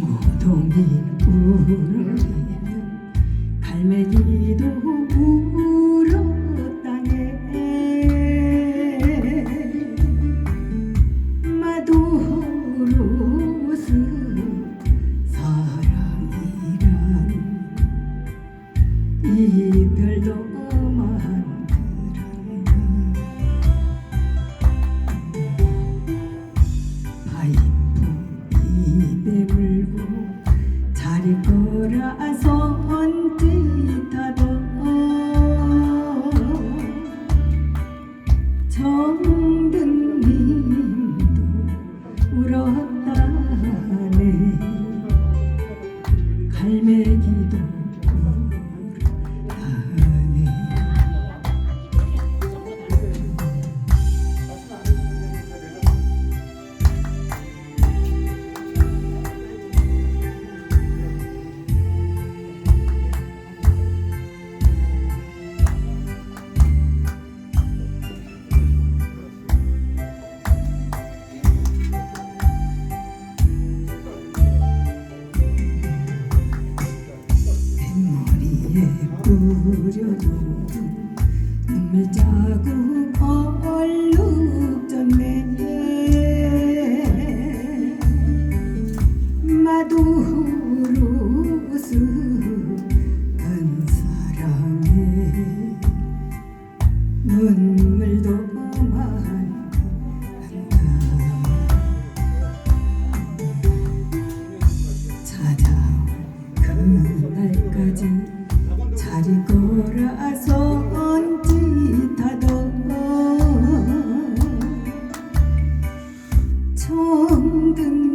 강호동이 울어 자리 거라 손짓하던 정든님도 울었다네. 갈매기도 뿌려놓은 눈물 자국 얼룩졌네 돌아선 짓하던 청등